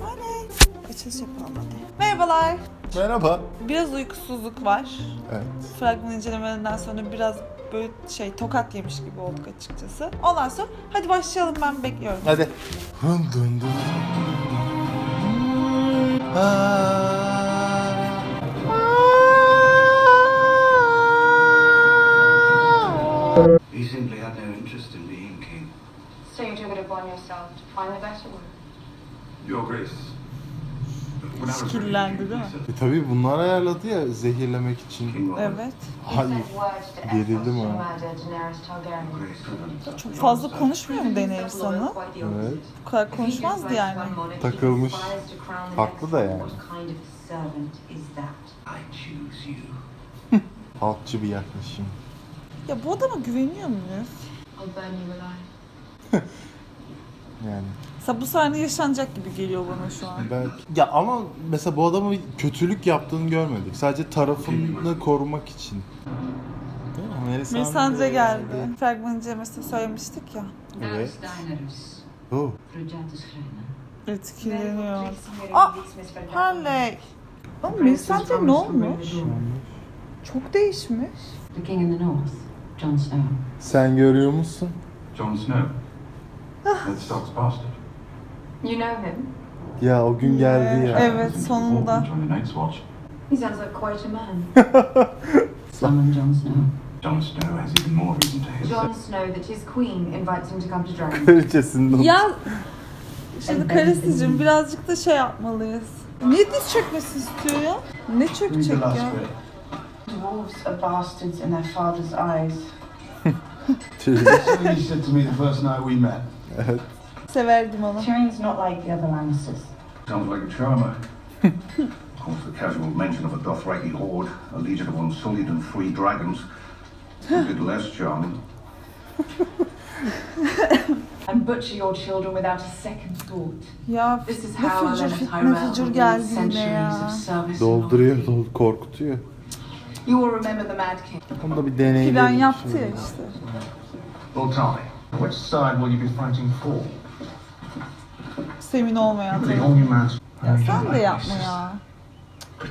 Oley. Açılış yapalım hadi. Merhabalar. Merhaba. Biraz uykusuzluk var. Evet. Fragman incelemelerinden sonra biraz böyle şey tokat yemiş gibi olduk açıkçası. Ondan sonra hadi başlayalım ben bekliyorum. Hadi. Dun dun dun. He simply had no interest in being king. So you took it upon yourself to find the better one? Your Grace. Değil mi? E tabi bunlar ayarladı ya zehirlemek için. Evet. Hayır. Gerildim ha. Çok fazla konuşmuyor mu Daenerys sana? Evet. Bu kadar konuşmazdı yani. Takılmış. Haklı da yani. Halkçı bir yaklaşım. Ya bu adama güveniyor muyuz? Yani. Mesela bu sahne yaşanacak gibi geliyor bana şu an. Belki. Ya ama mesela bu adamın kötülük yaptığını görmedik. Sadece tarafını korumak için. Melisandre geldi. Fragman incelemesinde söylemiştik ya. Evet. Oh. Etkileniyor. Aa! Harley. Oğlum Melisandre ne olmuş? Çok değişmiş. Sen görüyor musun? Jon Snow. Ned Stark's bastard. You know him? Ya o gün geldi ya. Evet sonunda. Join the Night's Watch. He sounds like quite a man. Summon Jon Snow. Jon Snow has even more reason to hate. Jon Snow that his queen invites him to come to Dragon. Kraliçesinden. Ya şimdi karısıcığım birazcık da şey yapmalıyız. Niye diz çökmesi istiyor ya? Ne çökecek ya? Dwarves are bastards in their father's eyes. So he said to me the first night we met. Evet. Severdim onu. Tyrion's not like the other Lannisters. Sounds like a charmer. of course, the casual mention of a Dothraki horde, a legion of unsullied and free dragons, a bit less charming. And butcher your children without a second thought. Ya This is ne how fücür Olenna fitne Tyrell fücür will geldi rule yine ya. of service. Dolduruyor, and dol korkutuyor. You will remember the Mad King. Onu da bir deneyelim. Plan yaptı ya işte. Lord Tarly, which side will you be fighting for? Semin olmayan The tabii. only man's. Ya sen de yapma ya.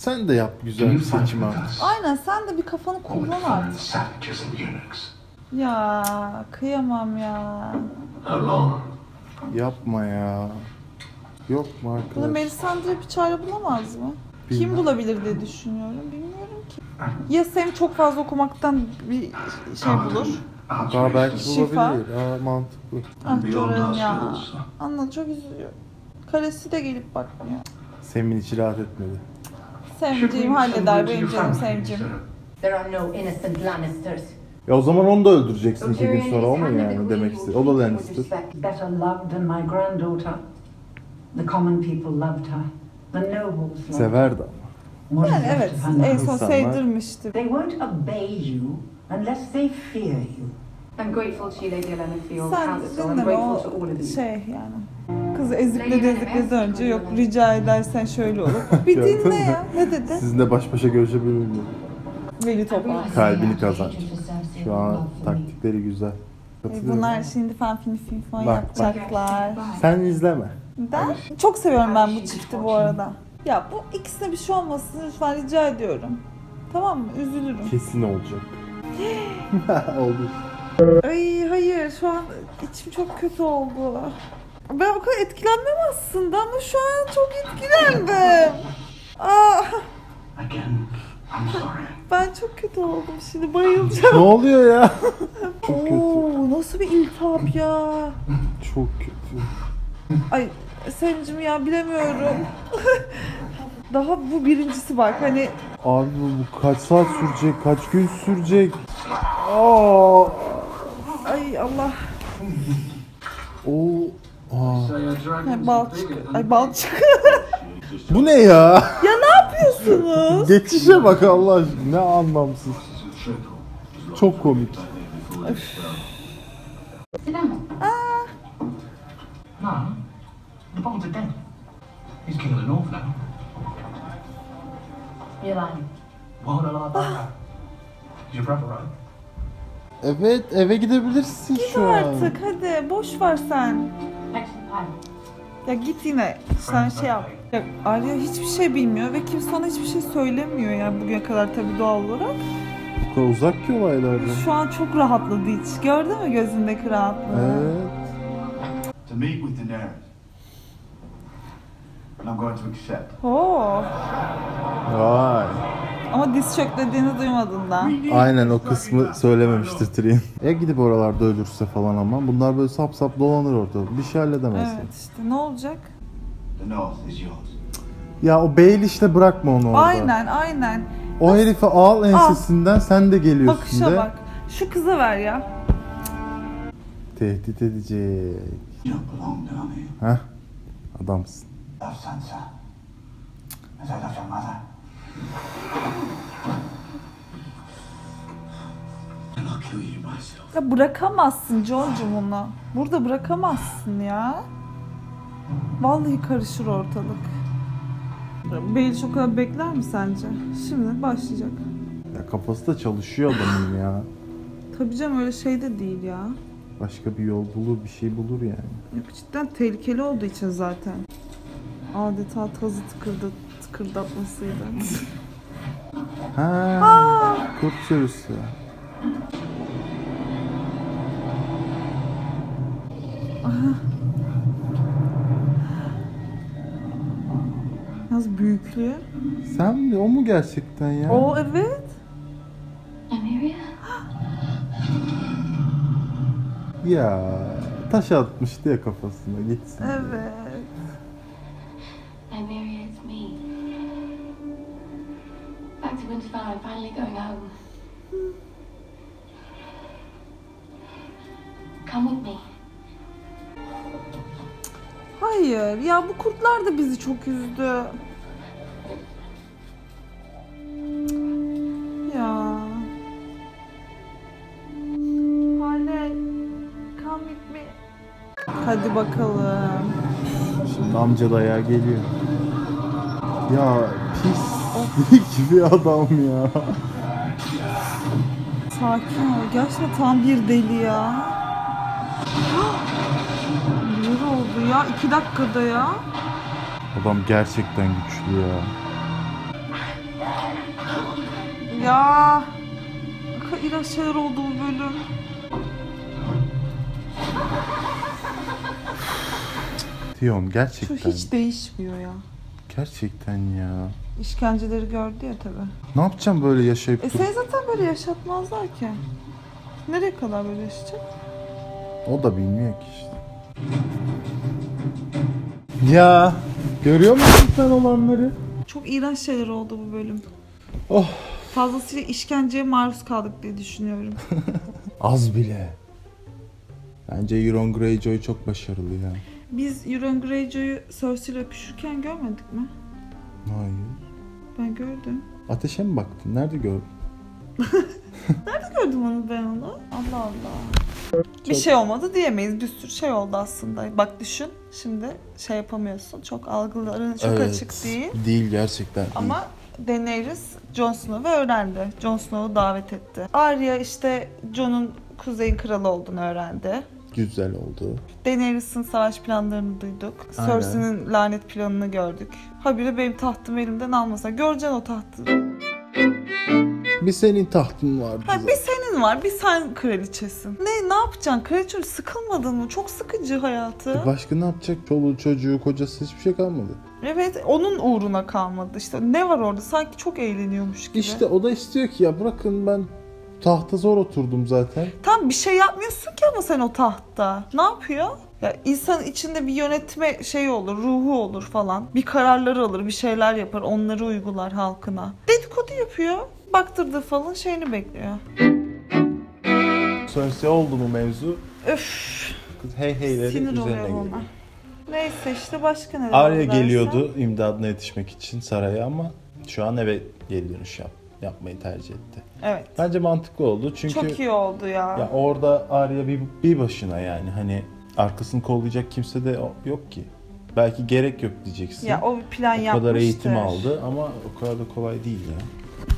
Sen de yap güzel bir seçim abi. Aynen sen de bir kafanı Or kullan artık. savages and eunuchs? Ya kıyamam ya. How long? Yapma ya. Yok mu Bunu arkadaş? Melisandre bir çare bulamaz mı? Kim Bilmem. bulabilir diye düşünüyorum. Bilmiyorum ki. Ya Sam çok fazla okumaktan bir şey bulur. Daha belki Şifa. bulabilir. Aa, mantıklı. Ah Jordan ya. skills. Anla çok üzülüyor. Karesi de gelip bakmıyor. Semin içi rahat etmedi. Sevdiğim halleder benim canım sevcim. There are no innocent Lannisters. Ya o zaman onu da öldüreceksin iki gün sonra o mu yani demek istiyor. O da Lannister. better loved than my granddaughter. The common people loved her. The nobles loved her. Severdi ama. Yani evet en son sevdirmişti. They won't obey you unless they fear you. I'm grateful to you, Lady Olenna, for your Sen counsel. I'm dinleme grateful o to all of you. şey yani. Kızı ezikledi ezikledi önce yok rica edersen şöyle olur. Bir dinle ya. Ne dedi? Sizinle baş başa görüşebilir miyim? Veli toplantı. Kalbini kazanç. Şu an taktikleri güzel. Katılıyorum. Bunlar şimdi fan film film falan Bak, bak. yapacaklar. Sen izleme. Ben çok seviyorum ben bu çifti bu arada. Ya bu ikisine bir şey olmasın lütfen rica ediyorum. Tamam mı? Üzülürüm. Kesin olacak. Oldu. Ay hayır şu an içim çok kötü oldu. Ben o kadar etkilenmem aslında ama şu an çok etkilendim. Aa, sorry. ben çok kötü oldum şimdi bayılacağım. ne oluyor ya? Çok kötü. Oo, nasıl bir iltihap ya. Çok kötü. Ay Sevincim ya bilemiyorum. Daha bu birincisi bak hani Abi bu, bu kaç saat sürecek? Kaç gün sürecek? Aa. Ay Allah O. Aa. ay balçık ay balçık. Bu ne ya? ya ne yapıyorsunuz? Geçişe bak Allah aşkına. Ne anlamsız. Çok komik. Sit down. No, the Evet eve gidebilirsin Git şu an. artık hadi boş ver sen. Ya git yine Sen şey yap. Ya, Arya hiçbir şey bilmiyor ve kimse ona hiçbir şey söylemiyor yani bugüne kadar tabii doğal olarak. Bu kadar uzak ki olaylardan. Şu an çok rahatladı hiç. Gördün mü gözündeki rahatlığı? Evet. to meet with Daenerys. And I'm going to accept. Oo. Vay. Ama diz çöklediğini duymadın da. Aynen o kısmı söylememiştir Tyrion. Ya gidip oralarda ölürse falan ama bunlar böyle sap sap dolanır orada. Bir şey halledemezsin. Evet işte ne olacak? The North is yours. Ya o Baelish'te bırakma onu orada. Aynen aynen. O herifi al ensesinden sen de geliyorsun Bakışa de. bak. Şu kıza ver ya. Tehdit edecek. Heh. Adamsın. Love Sansa. As I love your mother. Ya bırakamazsın John'cum onu. Burada bırakamazsın ya. Vallahi karışır ortalık. Beyliş o kadar bekler mi sence? Şimdi başlayacak. Ya kafası da çalışıyor adamın ya. Tabii canım öyle şey de değil ya. Başka bir yol bulur, bir şey bulur yani. Yok cidden tehlikeli olduğu için zaten. Adeta tazı tıkırdı, tıkırdatmasıydı. Ha, kurt sürüsü. Yalnız büyüklüğü. Sen mi? O mu gerçekten ya? O evet. Ya taş atmıştı ya kafasına gitsin. Evet. Nymeria, it's me. Back to Winterfell, I'm finally going home. Come with me. Hayır ya bu kurtlar da bizi çok üzdü. Hadi bakalım. Şimdi amca dayağı geliyor. Ya pis gibi adam ya. Sakin ol. Gerçekten tam bir deli ya. Neler oldu ya? İki dakikada ya. Adam gerçekten güçlü ya. Ya. Ne kadar iğrenç şeyler oldu bu bölüm. Tion Şu gerçekten. hiç değişmiyor ya. Gerçekten ya. İşkenceleri gördü ya tabii. Ne yapacağım böyle yaşayıp E dur- seni zaten böyle yaşatmazlar ki. Nereye kadar böyle yaşayacak? O da bilmiyor ki işte. Ya görüyor musun sen olanları? Çok iğrenç şeyler oldu bu bölüm. Oh. Fazlasıyla işkenceye maruz kaldık diye düşünüyorum. Az bile. Bence Euron Greyjoy çok başarılı ya. Biz Euron Greyjoy'u Cersei ile öpüşürken görmedik mi? Hayır. Ben gördüm. Ateşe mi baktın? Nerede gördün? Gördüm onu ben onu. Allah Allah. Bir şey olmadı diyemeyiz. Bir sürü şey oldu aslında. Bak düşün. Şimdi şey yapamıyorsun. Çok algıların çok açık değil. Değil gerçekten. Ama Daenerys Jon Snow'u öğrendi. Jon Snow'u davet etti. Arya işte Jon'un Kuzey'in kralı olduğunu öğrendi. Güzel oldu. Daenerys'in savaş planlarını duyduk. Cersei'nin lanet planını gördük. Habire benim tahtımı elimden almasa. Göreceksin o tahtı. Bir senin tahtın vardı. Ha, bir senin var, bir sen kraliçesin. Ne ne yapacaksın? Kraliçe sıkılmadın mı? Çok sıkıcı hayatı. E Başka ne yapacak? Çoluğu, çocuğu, kocası hiçbir şey kalmadı. Evet, onun uğruna kalmadı. İşte ne var orada? Sanki çok eğleniyormuş gibi. İşte o da istiyor ki ya bırakın ben tahta zor oturdum zaten. Tam bir şey yapmıyorsun ki ama sen o tahtta. Ne yapıyor? Ya insan içinde bir yönetme şey olur, ruhu olur falan. Bir kararlar alır, bir şeyler yapar, onları uygular halkına. Dedikodu yapıyor. Baktırdığı falan şeyini bekliyor. Cersei oldu mu mevzu? Öf, Kız hey heyleri sinir üzerine oluyorum geliyor. ona. Neyse işte başka neler Arya oldu dersen? geliyordu imdadına yetişmek için saraya ama şu an eve geri dönüş yap, yapmayı tercih etti. Evet. Bence mantıklı oldu çünkü Çok iyi oldu ya. ya orada Arya bir, bir başına yani hani arkasını kollayacak kimse de o- yok ki. Belki gerek yok diyeceksin. Ya o bir plan o yapmıştır. kadar eğitim aldı ama o kadar da kolay değil ya.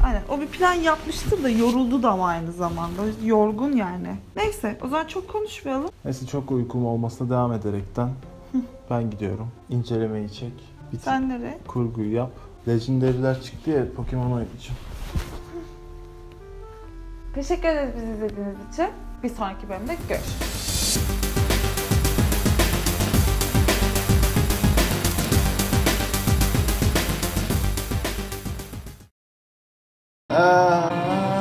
Aynen o bir plan yapmıştır da yoruldu da ama aynı zamanda. Yorgun yani. Neyse o zaman çok konuşmayalım. Neyse çok uykum olmasına devam ederekten Ben gidiyorum. İncelemeyi çek. Bitir. Sen nereye? Kurguyu yap. Legendary'ler çıktı ya Pokemon oynayacağım. Teşekkür ederiz bizi izlediğiniz için. Bir sonraki bölümde görüşürüz.